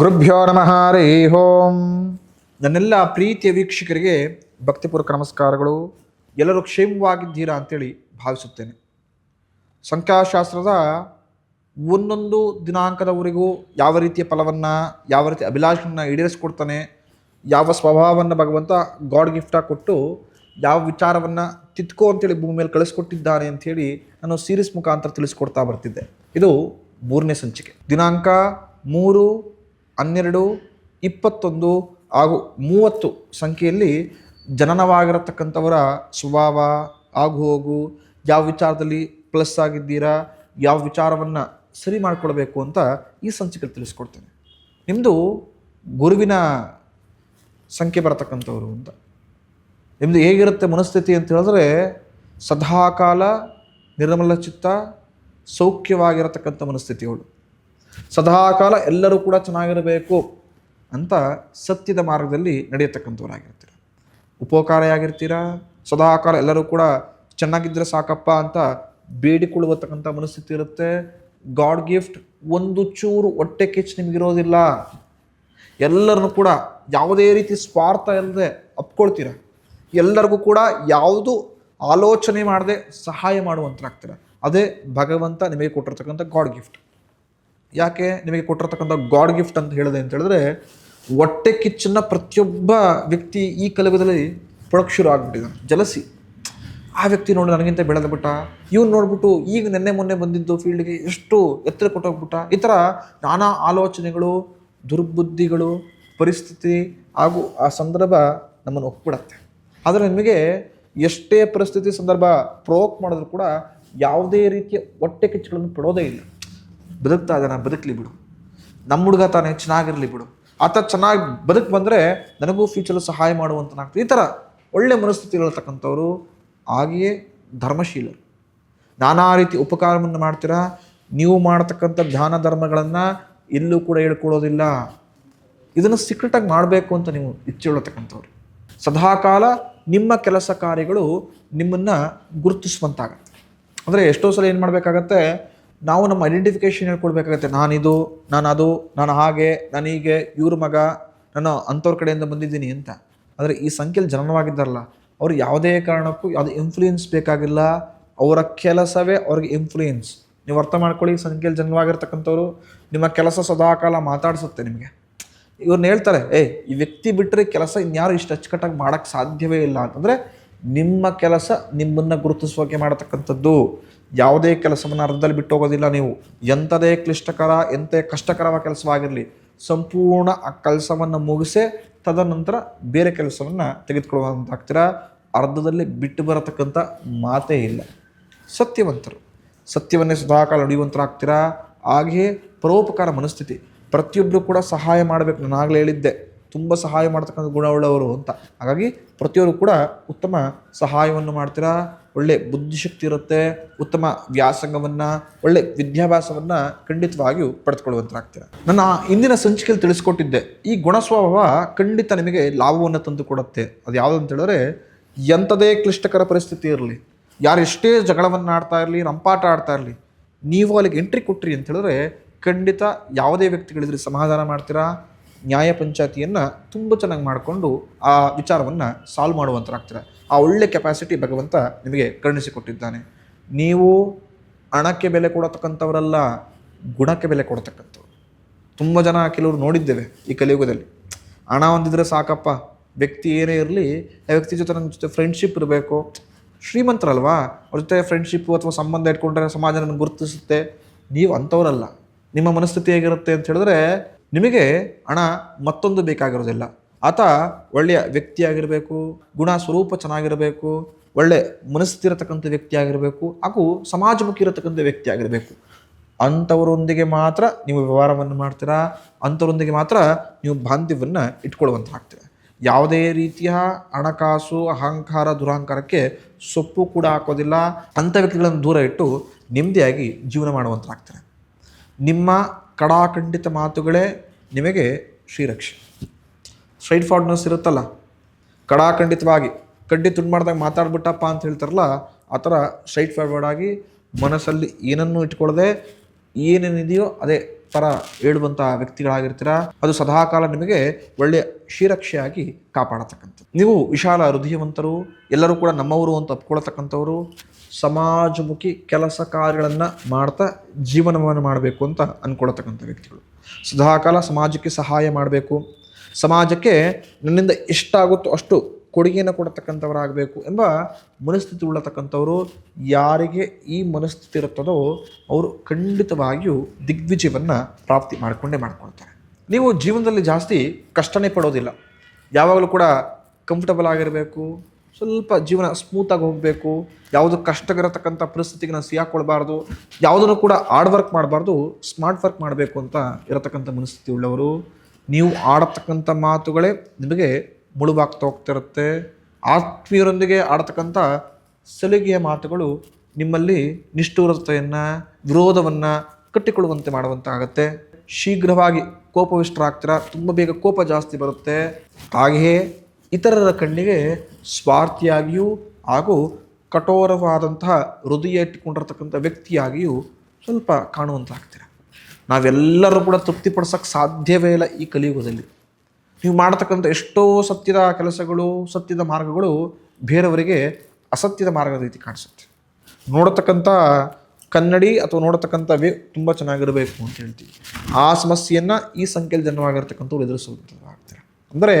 ಗುರುಭ್ಯೋ ನಮಃ, ಹರಿ ಓಂ. ನನ್ನೆಲ್ಲ ಪ್ರೀತಿಯ ವೀಕ್ಷಕರಿಗೆ ಭಕ್ತಿಪೂರ್ವಕ ನಮಸ್ಕಾರಗಳು. ಎಲ್ಲರೂ ಕ್ಷೇಮವಾಗಿದ್ದೀರಾ ಅಂತೇಳಿ ಭಾವಿಸುತ್ತೇನೆ. ಸಂಖ್ಯಾಶಾಸ್ತ್ರದ ಒಂದೊಂದು ದಿನಾಂಕದವರೆಗೂ ಯಾವ ರೀತಿಯ ಫಲವನ್ನು, ಯಾವ ರೀತಿ ಅಭಿಲಾಷೆಯನ್ನು ಈಡೇರಿಸ್ಕೊಡ್ತಾನೆ, ಯಾವ ಸ್ವಭಾವವನ್ನು ಭಗವಂತ ಗಾಡ್ ಗಿಫ್ಟಾಗಿ ಕೊಟ್ಟು ಯಾವ ವಿಚಾರವನ್ನು ತಿತ್ಕೋ ಅಂತೇಳಿ ಭೂಮಿ ಮೇಲೆ ಕಳಿಸ್ಕೊಟ್ಟಿದ್ದಾನೆ ಅಂಥೇಳಿ ನಾನು ಸೀರೀಸ್ ಮುಖಾಂತರ ತಿಳಿಸ್ಕೊಡ್ತಾ ಬರ್ತಿದ್ದೆ. ಇದು ಮೂರನೇ ಸಂಚಿಕೆ. ದಿನಾಂಕ ಮೂರು ಹನ್ನೆರಡು, ಇಪ್ಪತ್ತೊಂದು ಹಾಗೂ ಮೂವತ್ತು ಸಂಖ್ಯೆಯಲ್ಲಿ ಜನನವಾಗಿರತಕ್ಕಂಥವರ ಸ್ವಭಾವ ಆಗು ಹೋಗು ಯಾವ ವಿಚಾರದಲ್ಲಿ ಪ್ಲಸ್ ಆಗಿದ್ದೀರಾ, ಯಾವ ವಿಚಾರವನ್ನು ಸರಿ ಮಾಡಿಕೊಳ್ಬೇಕು ಅಂತ ಈ ಸಂಚಿಕೆಯಲ್ಲಿ ತಿಳಿಸ್ಕೊಡ್ತೇನೆ. ನಿಮ್ಮದು ಗುರುವಿನ ಸಂಖ್ಯೆ ಬರತಕ್ಕಂಥವ್ರು ಅಂತ. ನಿಮ್ಮದು ಹೇಗಿರುತ್ತೆ ಮನಸ್ಥಿತಿ ಅಂತ ಹೇಳಿದ್ರೆ ಸದಾಕಾಲ ನಿರ್ಮಲ ಚಿತ್ತ ಸೌಖ್ಯವಾಗಿರತಕ್ಕಂಥ ಮನಸ್ಥಿತಿಗಳು ಸದಾಕಾಲ ಎಲ್ಲರೂ ಕೂಡ ಚೆನ್ನಾಗಿರಬೇಕು ಅಂತ ಸತ್ಯದ ಮಾರ್ಗದಲ್ಲಿ ನಡೆಯತಕ್ಕಂಥವರಾಗಿರ್ತೀರ. ಉಪಕಾರಿಯಾಗಿರ್ತೀರಾ, ಸದಾಕಾಲ ಎಲ್ಲರೂ ಕೂಡ ಚೆನ್ನಾಗಿದ್ದರೆ ಸಾಕಪ್ಪ ಅಂತ ಬೇಡಿಕೊಳ್ಳುವತಕ್ಕಂಥ ಮನಸ್ಥಿತಿ ಇರುತ್ತೆ. ಗಾಡ್ ಗಿಫ್ಟ್ ಒಂದು ಚೂರು ಹೊಟ್ಟೆ ಕಿಚ್ಚು ನಿಮಗಿರೋದಿಲ್ಲ ಎಲ್ಲರನ್ನು ಕೂಡ ಯಾವುದೇ ರೀತಿ ಸ್ವಾರ್ಥ ಇಲ್ಲದೆ ಅಪ್ಕೊಳ್ತೀರ. ಎಲ್ಲರಿಗೂ ಕೂಡ ಯಾವುದು ಆಲೋಚನೆ ಮಾಡದೆ ಸಹಾಯ ಮಾಡುವಂತರಾಗ್ತೀರ. ಅದೇ ಭಗವಂತ ನಿಮಗೆ ಕೊಟ್ಟಿರ್ತಕ್ಕಂಥ ಗಾಡ್ ಗಿಫ್ಟ್ ಯಾಕೆ ನಿಮಗೆ ಕೊಟ್ಟಿರ್ತಕ್ಕಂಥ ಗಾಡ್ ಗಿಫ್ಟ್ ಅಂತ ಹೇಳಿದೆ ಅಂತ ಹೇಳಿದ್ರೆ, ಹೊಟ್ಟೆ ಕಿಚ್ಚನ್ನ ಪ್ರತಿಯೊಬ್ಬ ವ್ಯಕ್ತಿ ಈ ಕಲುವದಲ್ಲಿ ಪಡೋಕ್ಕೆ ಶುರು ಆಗ್ಬಿಟ್ಟಿದ್ದಾನೆ ಜಲಸಿ. ಆ ವ್ಯಕ್ತಿ ನೋಡಿ, ನನಗಿಂತ ಬೆಳೆದ ಬಿಟ್ಟ ಇವ್ನು ನೋಡ್ಬಿಟ್ಟು ಈಗ ನಿನ್ನೆ ಮೊನ್ನೆ ಬಂದಿದ್ದು ಫೀಲ್ಡ್ಗೆ ಎಷ್ಟು ಎತ್ತರ ಕೊಟ್ಟೋಗ್ಬಿಟ್ಟ. ಈ ಥರ ನಾನಾ ಆಲೋಚನೆಗಳು, ದುರ್ಬುದ್ಧಿಗಳು, ಪರಿಸ್ಥಿತಿ ಹಾಗೂ ಆ ಸಂದರ್ಭ ನಮ್ಮನ್ನು ಒಪ್ಪಿಬಿಡತ್ತೆ. ಆದರೆ ನಿಮಗೆ ಎಷ್ಟೇ ಪರಿಸ್ಥಿತಿ, ಸಂದರ್ಭ ಪ್ರೋಕ್ ಮಾಡಿದ್ರು ಕೂಡ ಯಾವುದೇ ರೀತಿಯ ಹೊಟ್ಟೆ ಕಿಚ್ಚುಗಳನ್ನು ಪಡೋದೇ ಇಲ್ಲ. ಬದುಕ್ತಾ ಇದ್ದಾನೆ, ಬದುಕಲಿ ಬಿಡು. ನಮ್ಮ ಹುಡುಗ ತಾನೇ ಚೆನ್ನಾಗಿರಲಿ ಬಿಡು. ಆತ ಚೆನ್ನಾಗಿ ಬದುಕು ಬಂದರೆ ನನಗೂ ಫ್ಯೂಚರ್ ಸಹಾಯ ಮಾಡುವಂತನಾಗ್ತದೆ ಈ ಥರ ಒಳ್ಳೆ ಮನಸ್ಥಿತಿಗಳಿರ್ತಕ್ಕಂಥವ್ರು ಹಾಗೆಯೇ ಧರ್ಮಶೀಲರು. ನಾನಾ ರೀತಿ ಉಪಕಾರವನ್ನು ಮಾಡ್ತೀರಾ? ನೀವು ಮಾಡತಕ್ಕಂಥ ಧ್ಯಾನ ಧರ್ಮಗಳನ್ನು ಎಲ್ಲೂ ಕೂಡ ಹೇಳ್ಕೊಳ್ಳೋದಿಲ್ಲ. ಇದನ್ನು ಸೀಕ್ರೆಟಾಗಿ ಮಾಡಬೇಕು ಅಂತ ನೀವು ಇಚ್ಛೆಗೊಳ್ಳತಕ್ಕಂಥವ್ರು ಸದಾಕಾಲ ನಿಮ್ಮ ಕೆಲಸ ಕಾರ್ಯಗಳು ನಿಮ್ಮನ್ನು ಗುರುತಿಸುವಂತಾಗತ್ತೆ. ಅಂದರೆ ಎಷ್ಟೋ ಸಲ ಏನು ಮಾಡಬೇಕಾಗತ್ತೆ? ನಾವು ನಮ್ಮ ಐಡೆಂಟಿಫಿಕೇಶನ್ ಹೇಳ್ಕೊಡ್ಬೇಕಾಗತ್ತೆ. ನಾನಿದು ನಾನು ಅದು ನಾನು ಹಾಗೆ, ನಾನು ಹೀಗೆ, ಇವ್ರ ಮಗ, ನಾನು ಅಂಥವ್ರ ಕಡೆಯಿಂದ ಬಂದಿದ್ದೀನಿ ಅಂತ. ಆದರೆ ಈ ಸಂಖ್ಯೆಯಲ್ಲಿ ಜನನವಾಗಿದ್ದಾರಲ್ಲ, ಅವ್ರು ಯಾವುದೇ ಕಾರಣಕ್ಕೂ ಯಾವುದೇ ಇನ್ಫ್ಲೂಯೆನ್ಸ್ ಬೇಕಾಗಿಲ್ಲ. ಅವರ ಕೆಲಸವೇ ಅವ್ರಿಗೆ ಇನ್ಫ್ಲೂಯೆನ್ಸ್ ನೀವು ಅರ್ಥ ಮಾಡ್ಕೊಳ್ಳಿ, ಈ ಸಂಖ್ಯೆಯಲ್ಲಿ ಜನನವಾಗಿರ್ತಕ್ಕಂಥವ್ರು ನಿಮ್ಮ ಕೆಲಸ ಸದಾಕಾಲ ಮಾತಾಡಿಸುತ್ತೆ ನಿಮಗೆ. ಇವ್ರನ್ನ ಹೇಳ್ತಾರೆ ಏ ಈ ವ್ಯಕ್ತಿ ಬಿಟ್ಟರೆ ಕೆಲಸ ಇನ್ಯಾರು ಇಷ್ಟು ಅಚ್ಚುಕಟ್ಟಾಗಿ ಮಾಡೋಕ್ಕೆ ಸಾಧ್ಯವೇ ಇಲ್ಲ. ಅಂತಂದರೆ ನಿಮ್ಮ ಕೆಲಸ ನಿಮ್ಮನ್ನು ಗುರುತಿಸೋಕೆ ಮಾಡತಕ್ಕಂಥದ್ದು. ಯಾವುದೇ ಕೆಲಸವನ್ನು ಅರ್ಧದಲ್ಲಿ ಬಿಟ್ಟು ಹೋಗೋದಿಲ್ಲ ನೀವು. ಎಂಥದೇ ಕ್ಲಿಷ್ಟಕರ, ಎಂಥ ಕಷ್ಟಕರವಾದ ಕೆಲಸವಾಗಿರಲಿ, ಸಂಪೂರ್ಣ ಆ ಕೆಲಸವನ್ನು ಮುಗಿಸೇ ತದನಂತರ ಬೇರೆ ಕೆಲಸವನ್ನು ತೆಗೆದುಕೊಳ್ಳುವಂತಾಗ್ತೀರಾ? ಅರ್ಧದಲ್ಲಿ ಬಿಟ್ಟು ಬರತಕ್ಕಂಥ ಮಾತೇ ಇಲ್ಲ. ಸತ್ಯವಂತರು. ಸತ್ಯವನ್ನೇ ಸದಾಕಾಲ ನುಡಿಯುವಂತರಾಗ್ತೀರಾ ಹಾಗೆಯೇ ಪರೋಪಕಾರ ಮನಸ್ಥಿತಿ. ಪ್ರತಿಯೊಬ್ಬರು ಕೂಡ ಸಹಾಯ ಮಾಡಬೇಕು. ನಾನು ಆಗಲೇ ಹೇಳಿದ್ದೆ. ತುಂಬ ಸಹಾಯ ಮಾಡ್ತಕ್ಕಂಥ ಗುಣವುಳ್ಳವರು ಅಂತ. ಹಾಗಾಗಿ ಪ್ರತಿಯೊಬ್ಬರು ಕೂಡ ಉತ್ತಮ ಸಹಾಯವನ್ನು ಮಾಡ್ತೀರಾ? ಒಳ್ಳೆ ಬುದ್ಧಿಶಕ್ತಿ ಇರುತ್ತೆ, ಉತ್ತಮ ವ್ಯಾಸಂಗವನ್ನು, ಒಳ್ಳೆ ವಿದ್ಯಾಭ್ಯಾಸವನ್ನು ಖಂಡಿತವಾಗಿಯೂ ಪಡೆದುಕೊಳ್ಳುವಂತಾಗ್ತೀರ ನನ್ನ ಇಂದಿನ ಸಂಚಿಕೆಯಲ್ಲಿ ತಿಳಿಸ್ಕೊಟ್ಟಿದ್ದೆ, ಈ ಗುಣಸ್ವಭಾವ ಖಂಡಿತ ನಿಮಗೆ ಲಾಭವನ್ನು ತಂದು ಕೊಡುತ್ತೆ. ಅದು ಯಾವುದು ಅಂತ ಹೇಳಿದ್ರೆ, ಎಂಥದೇ ಕ್ಲಿಷ್ಟಕರ ಪರಿಸ್ಥಿತಿ ಇರಲಿ, ಯಾರು ಎಷ್ಟೇ ಜಗಳವನ್ನು ಆಡ್ತಾ ಇರಲಿ, ರಂಪಾಟ ಆಡ್ತಾ ಇರಲಿ, ನೀವು ಅಲ್ಲಿಗೆ ಎಂಟ್ರಿ ಕೊಟ್ರಿ ಅಂತ ಹೇಳಿದ್ರೆ ಖಂಡಿತ ಯಾವುದೇ ವ್ಯಕ್ತಿಗಳಿದ್ರೆ ಸಮಾಧಾನ ಮಾಡ್ತೀರಾ? ನ್ಯಾಯ ಪಂಚಾಯತಿಯನ್ನು ತುಂಬ ಚೆನ್ನಾಗಿ ಮಾಡಿಕೊಂಡು ಆ ವಿಚಾರವನ್ನು ಸಾಲ್ವ್ ಮಾಡುವಂಥರಾಗ್ತಾರೆ ಆ ಒಳ್ಳೆ ಕೆಪಾಸಿಟಿ ಭಗವಂತ ನಿಮಗೆ ಕರುಣಿಸಿಕೊಟ್ಟಿದ್ದಾನೆ ನೀವು ಹಣಕ್ಕೆ ಬೆಲೆ ಕೊಡತಕ್ಕಂಥವರಲ್ಲ, ಗುಣಕ್ಕೆ ಬೆಲೆ ಕೊಡತಕ್ಕಂಥವ್ರು. ತುಂಬ ಜನ ಕೆಲವರು ನೋಡಿದ್ದೇವೆ ಈ ಕಲಿಯುಗದಲ್ಲಿ. ಹಣ ಹೊಂದಿದ್ರೆ ಸಾಕಪ್ಪ, ವ್ಯಕ್ತಿ ಏನೇ ಇರಲಿ, ಆ ವ್ಯಕ್ತಿ ಜೊತೆ ನನ್ನ ಜೊತೆ ಫ್ರೆಂಡ್ಶಿಪ್ ಇರಬೇಕು. ಶ್ರೀಮಂತರಲ್ವಾ? ಅವ್ರ ಜೊತೆ ಫ್ರೆಂಡ್ಶಿಪ್ಪು ಅಥವಾ ಸಂಬಂಧ ಇಟ್ಕೊಂಡ್ರೆ ಸಮಾಜ ಗುರುತಿಸುತ್ತೆ. ನೀವು ಅಂಥವರಲ್ಲ. ನಿಮ್ಮ ಮನಸ್ಥಿತಿ ಹೇಗಿರುತ್ತೆ ಅಂತ ಹೇಳಿದ್ರೆ ನಿಮಗೆ ಹಣ ಮತ್ತೊಂದು ಬೇಕಾಗಿರೋದಿಲ್ಲ. ಆತ ಒಳ್ಳೆಯ ವ್ಯಕ್ತಿಯಾಗಿರಬೇಕು, ಗುಣ ಸ್ವರೂಪ ಚೆನ್ನಾಗಿರಬೇಕು, ಒಳ್ಳೆ ಮನಸ್ಸಿರತಕ್ಕಂಥ ವ್ಯಕ್ತಿಯಾಗಿರಬೇಕು, ಹಾಗೂ ಸಮಾಜಮುಖಿ ಇರತಕ್ಕಂಥ ವ್ಯಕ್ತಿಯಾಗಿರಬೇಕು. ಅಂಥವರೊಂದಿಗೆ ಮಾತ್ರ ನೀವು ವ್ಯವಹಾರವನ್ನು ಮಾಡ್ತೀರಾ? ಅಂಥವರೊಂದಿಗೆ ಮಾತ್ರ ನೀವು ಬಾಂಧವ್ಯವನ್ನು ಇಟ್ಕೊಳ್ಳುವಂತ ಆಗ್ತೀರಾ? ಯಾವುದೇ ರೀತಿಯ ಹಣಕಾಸು, ಅಹಂಕಾರ, ದುರಹಂಕಾರಕ್ಕೆ ಸೊಪ್ಪು ಕೂಡ ಹಾಕೋದಿಲ್ಲ. ಅಂಥ ವ್ಯಕ್ತಿಗಳನ್ನು ದೂರ ಇಟ್ಟು ನೆಮ್ಮದಿಯಾಗಿ ಜೀವನ ಮಾಡುವಂತಾಗ್ತಾರೆ ನಿಮ್ಮ ಕಡಾಖಂಡಿತ ಮಾತುಗಳೇ ನಿಮಗೆ ಶ್ರೀರಕ್ಷೆ. ಸ್ಟ್ರೈಟ್ ಫಾರ್ಡ್ನೆಸ್ ಇರುತ್ತಲ್ಲ. ಕಡಾಖಂಡಿತವಾಗಿ, ಕಡ್ಡಿ ತುಂಡು ಮಾಡಿದಾಗ ಮಾತಾಡ್ಬಿಟ್ಟಪ್ಪ ಅಂತ ಹೇಳ್ತಾರಲ್ಲ, ಆ ಥರ ಸ್ಟ್ರೈಟ್ ಫಾರ್ವರ್ಡ್ ಆಗಿ ಮನಸ್ಸಲ್ಲಿ ಏನನ್ನೂ ಇಟ್ಕೊಳ್ಳದೆ ಏನೇನಿದೆಯೋ ಅದೇ ಥರ ಹೇಳುವಂಥ ವ್ಯಕ್ತಿಗಳಾಗಿರ್ತೀರ, ಅದು ಸದಾಕಾಲ ನಿಮಗೆ ಒಳ್ಳೆಯ ಶ್ರೀರಕ್ಷೆಯಾಗಿ ಕಾಪಾಡತಕ್ಕಂಥದ್ದು. ನೀವು ವಿಶಾಲ ಹೃದಯವಂತರು, ಎಲ್ಲರೂ ಕೂಡ ನಮ್ಮವರು ಅಂತ ಒಪ್ಕೊಳ್ತಕ್ಕಂಥವ್ರು ಸಮಾಜಮುಖಿ ಕೆಲಸ ಕಾರ್ಯಗಳನ್ನು ಮಾಡ್ತಾ ಜೀವನವನ್ನು ಮಾಡಬೇಕು ಅಂತ ಅಂದ್ಕೊಳ್ತಕ್ಕಂಥ ವ್ಯಕ್ತಿಗಳು. ಸದಾಕಾಲ ಸಮಾಜಕ್ಕೆ ಸಹಾಯ ಮಾಡಬೇಕು. ಸಮಾಜಕ್ಕೆ ನನ್ನಿಂದ ಎಷ್ಟಾಗುತ್ತೋ ಅಷ್ಟು ಕೊಡುಗೆಯನ್ನು ಕೊಡತಕ್ಕಂಥವರಾಗಬೇಕು ಎಂಬ ಮನಸ್ಥಿತಿ ಉಳ್ಳತಕ್ಕಂಥವರು ಯಾರಿಗೆ ಈ ಮನಸ್ಥಿತಿ ಇರುತ್ತದೋ ಅವರು ಖಂಡಿತವಾಗಿಯೂ ದಿಗ್ವಿಜಯವನ್ನು ಪ್ರಾಪ್ತಿ ಮಾಡಿಕೊಂಡೇ ಮಾಡ್ಕೊಳ್ತಾರೆ. ನೀವು ಜೀವನದಲ್ಲಿ ಜಾಸ್ತಿ ಕಷ್ಟನೇ ಪಡೋದಿಲ್ಲ. ಯಾವಾಗಲೂ ಕೂಡ ಕಂಫರ್ಟಬಲ್ ಆಗಿರಬೇಕು ಸ್ವಲ್ಪ ಜೀವನ ಸ್ಮೂತಾಗಿ ಹೋಗಬೇಕು. ಯಾವುದು ಕಷ್ಟಗಿರತಕ್ಕಂಥ ಪರಿಸ್ಥಿತಿಗೆ ನಾನು ಸಿಗಾಕೊಳ್ಬಾರ್ದು ಯಾವುದನ್ನು ಕೂಡ ಹಾರ್ಡ್ ವರ್ಕ್ ಮಾಡಬಾರ್ದು ಸ್ಮಾರ್ಟ್ ವರ್ಕ್ ಮಾಡಬೇಕು ಅಂತ ಇರತಕ್ಕಂಥ ಮನಸ್ಥಿತಿ ಉಳ್ಳವರು. ನೀವು ಆಡತಕ್ಕಂಥ ಮಾತುಗಳೇ ನಿಮಗೆ ಮುಳುವಾಗ್ತಾ ಹೋಗ್ತಿರುತ್ತೆ. ಆತ್ಮೀಯರೊಂದಿಗೆ ಆಡತಕ್ಕಂಥ ಸಲಿಗೆಯ ಮಾತುಗಳು ನಿಮ್ಮಲ್ಲಿ ನಿಷ್ಠೂರತೆಯನ್ನು, ವಿರೋಧವನ್ನು ಕಟ್ಟಿಕೊಳ್ಳುವಂತೆ ಮಾಡುವಂತಾಗತ್ತೆ. ಶೀಘ್ರವಾಗಿ ಕೋಪವಿಷ್ಟರಾಗ್ತೀರ? ತುಂಬ ಬೇಗ ಕೋಪ ಜಾಸ್ತಿ ಬರುತ್ತೆ. ಹಾಗೆಯೇ ಇತರರ ಕಣ್ಣಿಗೆ ಸ್ವಾರ್ಥಿಯಾಗಿಯೂ ಹಾಗೂ ಕಠೋರವಾದಂತಹ ಹೃದಯ ಇಟ್ಟುಕೊಂಡಿರ್ತಕ್ಕಂಥ ವ್ಯಕ್ತಿಯಾಗಿಯೂ ಸ್ವಲ್ಪ ಕಾಣುವಂತಾಗ್ತೀರ. ನಾವೆಲ್ಲರೂ ಕೂಡ ತೃಪ್ತಿಪಡಿಸೋಕ್ಕೆ ಸಾಧ್ಯವೇ ಇಲ್ಲ ಈ ಕಲಿಯುಗದಲ್ಲಿ. ನೀವು ಮಾಡತಕ್ಕಂಥ ಎಷ್ಟೋ ಸತ್ಯದ ಕೆಲಸಗಳು, ಸತ್ಯದ ಮಾರ್ಗಗಳು ಬೇರೆಯವರಿಗೆ ಅಸತ್ಯದ ಮಾರ್ಗದ ರೀತಿ ಕಾಣಿಸುತ್ತೆ. ನೋಡತಕ್ಕಂಥ ಕನ್ನಡಿ ಅಥವಾ ನೋಡತಕ್ಕಂಥ ವೇ ತುಂಬ ಚೆನ್ನಾಗಿರಬೇಕು ಅಂತ ಹೇಳ್ತೀವಿ. ಆ ಸಮಸ್ಯೆಯನ್ನು ಈ ಸಂಖ್ಯೆಯಲ್ಲಿ ಜನವಾಗಿರ್ತಕ್ಕಂಥವ್ರು ಎದುರಿಸುವಂಥದ್ದಾಗ್ತಾರೆ ಅಂದರೆ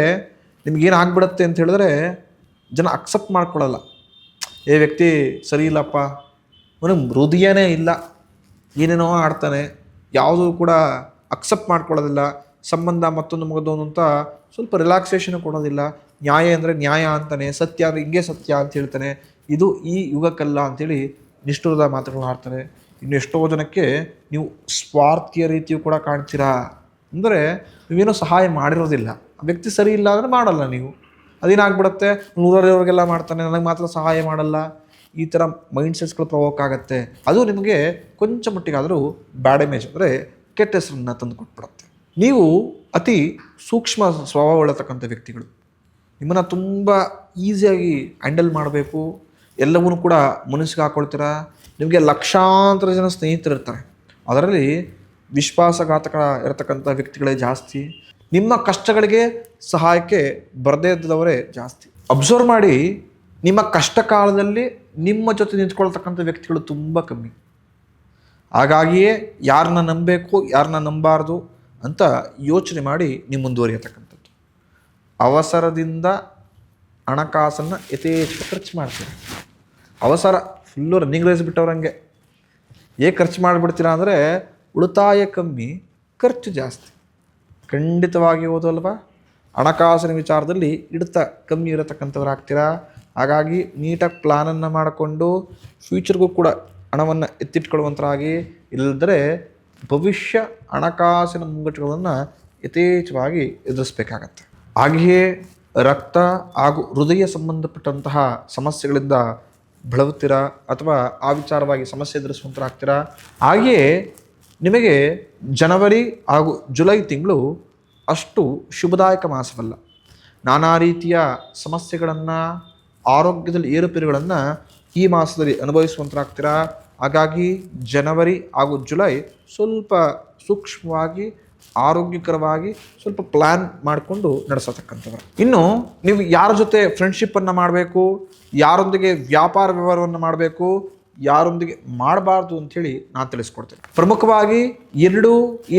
ನಿಮ್ಗೇನು ಆಗ್ಬಿಡುತ್ತೆ ಅಂತ ಹೇಳಿದ್ರೆ ಜನ ಅಕ್ಸೆಪ್ಟ್ ಮಾಡ್ಕೊಳ್ಳಲ್ಲ ಏ ವ್ಯಕ್ತಿ, ಸರಿ ಇಲ್ಲಪ್ಪ. ಅವನಿಗೆ ಹೃದಯನೇ ಇಲ್ಲ. ಏನೇನೋ ಆಡ್ತಾನೆ. ಯಾವುದೂ ಕೂಡ ಅಕ್ಸೆಪ್ಟ್ ಮಾಡ್ಕೊಳ್ಳೋದಿಲ್ಲ. ಸಂಬಂಧ ಮತ್ತೊಂದು ಮುಗಿದವನು ಅಂತ ಸ್ವಲ್ಪ ರಿಲ್ಯಾಕ್ಸೇಷನ್ ಕೊಡೋದಿಲ್ಲ. ನ್ಯಾಯ ಅಂದರೆ ನ್ಯಾಯ ಅಂತಾನೆ, ಸತ್ಯ ಅಂದರೆ ಹಿಂಗೆ ಸತ್ಯ ಅಂತ ಹೇಳ್ತಾನೆ. ಇದು ಈ ಯುಗಕ್ಕಲ್ಲ ಅಂಥೇಳಿ ನಿಷ್ಠುರದ ಮಾತುಗಳನ್ನ ಆಡ್ತಾರೆ ಇನ್ನು ಎಷ್ಟೋ ಜನಕ್ಕೆ ನೀವು ಸ್ವಾರ್ಥಿಯ ರೀತಿಯೂ ಕೂಡ ಕಾಣ್ತೀರಾ. ಅಂದರೆ ನೀವೇನೋ ಸಹಾಯ ಮಾಡಿರೋದಿಲ್ಲ. ವ್ಯಕ್ತಿ ಸರಿ ಇಲ್ಲ ಅಂದರೆ ಮಾಡಲ್ಲ ನೀವು. ಅದೇನಾಗ್ಬಿಡುತ್ತೆ? ನೂರವರೆಗೆಲ್ಲ ಮಾಡ್ತಾನೆ, ನನಗೆ ಮಾತ್ರ ಸಹಾಯ ಮಾಡಲ್ಲ. ಈ ಥರ ಮೈಂಡ್ ಸೆಟ್ಸ್ಗಳು ಪ್ರವೋಕ್ ಆಗುತ್ತೆ. ಅದು ನಿಮಗೆ ಕೊಂಚ ಮಟ್ಟಿಗಾದರೂ ಬ್ಯಾಡ್ ಇಮೇಜ್ ಅಂದರೆ ಕೆಟ್ಟ ಹೆಸರನ್ನ ತಂದು ಕೊಟ್ಬಿಡುತ್ತೆ. ನೀವು ಅತಿ ಸೂಕ್ಷ್ಮ ಸ್ವಭಾವ ಉಳ್ಳತಕ್ಕಂಥ ವ್ಯಕ್ತಿಗಳು. ನಿಮ್ಮನ್ನು ತುಂಬ ಈಸಿಯಾಗಿ ಹ್ಯಾಂಡಲ್ ಮಾಡಬೇಕು. ಎಲ್ಲವನ್ನೂ ಕೂಡ ಮನಸ್ಸಿಗೆ ಹಾಕ್ಕೊಳ್ತೀರ ನಿಮಗೆ ಲಕ್ಷಾಂತರ ಜನ ಸ್ನೇಹಿತರಿರ್ತಾರೆ. ಅದರಲ್ಲಿ ವಿಶ್ವಾಸಘಾತಕ ಇರತಕ್ಕಂಥ ವ್ಯಕ್ತಿಗಳೇ ಜಾಸ್ತಿ. ನಿಮ್ಮ ಕಷ್ಟಗಳಿಗೆ ಸಹಾಯಕ್ಕೆ ಬರದೇ ಇದ್ದವರೇ ಜಾಸ್ತಿ. ಅಬ್ಸರ್ವ್ ಮಾಡಿ, ನಿಮ್ಮ ಕಷ್ಟ ಕಾಲದಲ್ಲಿ ನಿಮ್ಮ ಜೊತೆ ನಿಂತ್ಕೊಳ್ತಕ್ಕಂಥ ವ್ಯಕ್ತಿಗಳು ತುಂಬ ಕಮ್ಮಿ. ಹಾಗಾಗಿಯೇ ಯಾರನ್ನ ನಂಬಬೇಕು, ಯಾರನ್ನ ನಂಬಾರ್ದು ಅಂತ ಯೋಚನೆ ಮಾಡಿ ನೀವು ಮುಂದುವರಿಯತಕ್ಕಂಥದ್ದು. ಅವಸರದಿಂದ ಹಣಕಾಸನ್ನು ಯಥೇಚ್ಛ ಖರ್ಚು ಮಾಡ್ತೀರಿ. ಅವಸರ ಫುಲ್ಲು ರನ್ನಿಂಗ್ ರೇಸ್ ಬಿಟ್ಟವ್ರಂಗೆ. ಹೇಗೆ ಖರ್ಚು ಮಾಡಿಬಿಡ್ತೀರಾ ಅಂದರೆ ಉಳಿತಾಯ ಕಮ್ಮಿ, ಖರ್ಚು ಜಾಸ್ತಿ. ಖಂಡಿತವಾಗಿ ಓದಲ್ವಾ? ಹಣಕಾಸಿನ ವಿಚಾರದಲ್ಲಿ ಹಿಡಿತ ಕಮ್ಮಿ ಇರತಕ್ಕಂಥವ್ರು ಆಗ್ತೀರಾ ಹಾಗಾಗಿ ನೀಟಾಗಿ ಪ್ಲಾನನ್ನು ಮಾಡಿಕೊಂಡು ಫ್ಯೂಚರ್ಗೂ ಕೂಡ ಹಣವನ್ನು ಎತ್ತಿಟ್ಕೊಳ್ಳುವಂಥರಾಗಿ ಇಲ್ಲದ್ರೆ ಭವಿಷ್ಯ ಹಣಕಾಸಿನ ಮುಂಗಟ್ಟುಗಳನ್ನು ಯಥೇಚ್ಛವಾಗಿ ಎದುರಿಸಬೇಕಾಗತ್ತೆ. ಹಾಗೆಯೇ ರಕ್ತ ಹಾಗೂ ಹೃದಯ ಸಂಬಂಧಪಟ್ಟಂತಹ ಸಮಸ್ಯೆಗಳಿಂದ ಬಳಲುತ್ತೀರಾ ಅಥವಾ ಆ ವಿಚಾರವಾಗಿ ಸಮಸ್ಯೆ ಎದುರಿಸುವಂಥರಾಗ್ತೀರಾ? ಹಾಗೆಯೇ ನಿಮಗೆ ಜನವರಿ ಹಾಗೂ ಜುಲೈ ತಿಂಗಳು ಅಷ್ಟು ಶುಭದಾಯಕ ಮಾಸವಲ್ಲ. ನಾನಾ ರೀತಿಯ ಸಮಸ್ಯೆಗಳನ್ನು, ಆರೋಗ್ಯದಲ್ಲಿ ಏರುಪೇರುಗಳನ್ನು ಈ ಮಾಸದಲ್ಲಿ ಅನುಭವಿಸುವಂತರಾಗ್ತೀರಾ? ಹಾಗಾಗಿ ಜನವರಿ ಹಾಗೂ ಜುಲೈ ಸ್ವಲ್ಪ ಸೂಕ್ಷ್ಮವಾಗಿ, ಆರೋಗ್ಯಕರವಾಗಿ ಸ್ವಲ್ಪ ಪ್ಲ್ಯಾನ್ ಮಾಡಿಕೊಂಡು ನಡೆಸತಕ್ಕಂಥದ್ದು ಇನ್ನು ನೀವು ಯಾರ ಜೊತೆ ಫ್ರೆಂಡ್ಶಿಪ್ಪನ್ನು ಮಾಡಬೇಕು, ಯಾರೊಂದಿಗೆ ವ್ಯಾಪಾರ ವ್ಯವಹಾರವನ್ನು ಮಾಡಬೇಕು ಯಾರೊಂದಿಗೆ ಮಾಡಬಾರ್ದು ಅಂಥೇಳಿ ನಾನು ತಿಳಿಸ್ಕೊಡ್ತೇನೆ. ಪ್ರಮುಖವಾಗಿ ಎರಡು,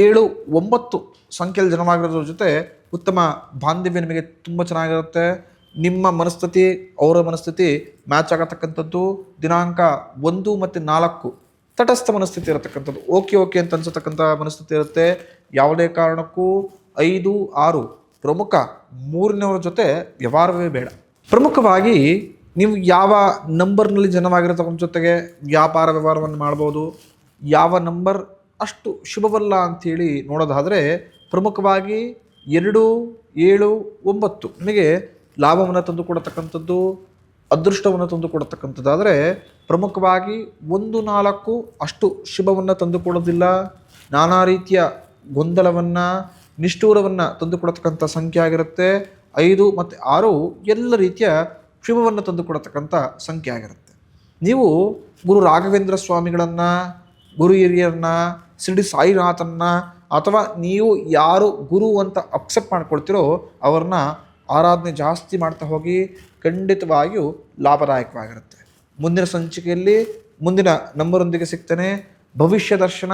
ಏಳು, ಒಂಬತ್ತು ಸಂಖ್ಯೆಯಲ್ಲಿ ಜನವಾಗಿರೋದ್ರ ಜೊತೆ ಉತ್ತಮ ಬಾಂಧವ್ಯ ನಿಮಗೆ ತುಂಬ ಚೆನ್ನಾಗಿರುತ್ತೆ. ನಿಮ್ಮ ಮನಸ್ಥಿತಿ, ಅವರ ಮನಸ್ಥಿತಿ ಮ್ಯಾಚ್ ಆಗತಕ್ಕಂಥದ್ದು, ದಿನಾಂಕ ಒಂದು ಮತ್ತು ನಾಲ್ಕು ತಟಸ್ಥ ಮನಸ್ಥಿತಿ ಇರತಕ್ಕಂಥದ್ದು. ಓಕೆ ಓಕೆ ಅಂತ ಅನಿಸತಕ್ಕಂಥ ಮನಸ್ಥಿತಿ ಇರುತ್ತೆ. ಯಾವುದೇ ಕಾರಣಕ್ಕೂ ಐದು, ಆರು ಪ್ರಮುಖ ಮೂರನೇವರ ಜೊತೆ ವ್ಯವಹಾರವೇ ಬೇಡ. ಪ್ರಮುಖವಾಗಿ ನೀವು ಯಾವ ನಂಬರ್ನಲ್ಲಿ ಜನವಾಗಿರತಕ್ಕಂಥ ಜೊತೆಗೆ ವ್ಯಾಪಾರ ವ್ಯವಹಾರವನ್ನು ಮಾಡ್ಬೋದು, ಯಾವ ನಂಬರ್ ಅಷ್ಟು ಶುಭವಲ್ಲ ಅಂಥೇಳಿ ನೋಡೋದಾದರೆ ಪ್ರಮುಖವಾಗಿ ಎರಡು, ಏಳು, ಒಂಬತ್ತು. ನಿಮಗೆ ಲಾಭವನ್ನು ತಂದು ಕೊಡತಕ್ಕಂಥದ್ದು, ಅದೃಷ್ಟವನ್ನು ತಂದು ಕೊಡತಕ್ಕಂಥದ್ದಾದರೆ ಪ್ರಮುಖವಾಗಿ ಒಂದು, ನಾಲ್ಕು ಅಷ್ಟು ಶುಭವನ್ನು ತಂದು ಕೊಡೋದಿಲ್ಲ. ನಾನಾ ರೀತಿಯ ಗೊಂದಲವನ್ನು, ನಿಷ್ಠೂರವನ್ನು ತಂದು ಕೊಡತಕ್ಕಂಥ ಸಂಖ್ಯೆ ಆಗಿರುತ್ತೆ. ಐದು ಮತ್ತು ಆರು ಎಲ್ಲ ರೀತಿಯ ಶುಭವನ್ನು ತಂದು ಕೊಡತಕ್ಕಂಥ ಸಂಖ್ಯೆ ಆಗಿರುತ್ತೆ. ನೀವು ಗುರು ರಾಘವೇಂದ್ರ ಸ್ವಾಮಿಗಳನ್ನು, ಗುರು ಹಿರಿಯರನ್ನ, ಶಿರಡಿ ಸಾಯಿನಾಥನ್ನ ಅಥವಾ ನೀವು ಯಾರು ಗುರು ಅಂತ ಅಕ್ಸೆಪ್ಟ್ ಮಾಡ್ಕೊಳ್ತಿರೋ ಅವ್ರನ್ನ ಆರಾಧನೆ ಜಾಸ್ತಿ ಮಾಡ್ತಾ ಹೋಗಿ ಖಂಡಿತವಾಗಿಯೂ ಲಾಭದಾಯಕವಾಗಿರುತ್ತೆ. ಮುಂದಿನ ಸಂಚಿಕೆಯಲ್ಲಿ ಮುಂದಿನ ನಂಬರೊಂದಿಗೆ ಸಿಗ್ತೇನೆ. ಭವಿಷ್ಯ ದರ್ಶನ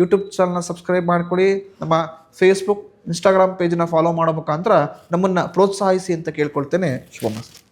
ಯೂಟ್ಯೂಬ್ ಚಾನಲ್ನ ಸಬ್ಸ್ಕ್ರೈಬ್ ಮಾಡ್ಕೊಳ್ಳಿ. ನಮ್ಮ ಫೇಸ್ಬುಕ್ ಇನ್ಸ್ಟಾಗ್ರಾಮ್ ಪೇಜನ್ನ ಫಾಲೋ ಮಾಡೋ ಮುಖಾಂತರ ನಮ್ಮನ್ನು ಪ್ರೋತ್ಸಾಹಿಸಿ ಅಂತ ಕೇಳ್ಕೊಳ್ತೇನೆ. ಶುಭಮಸ್ತು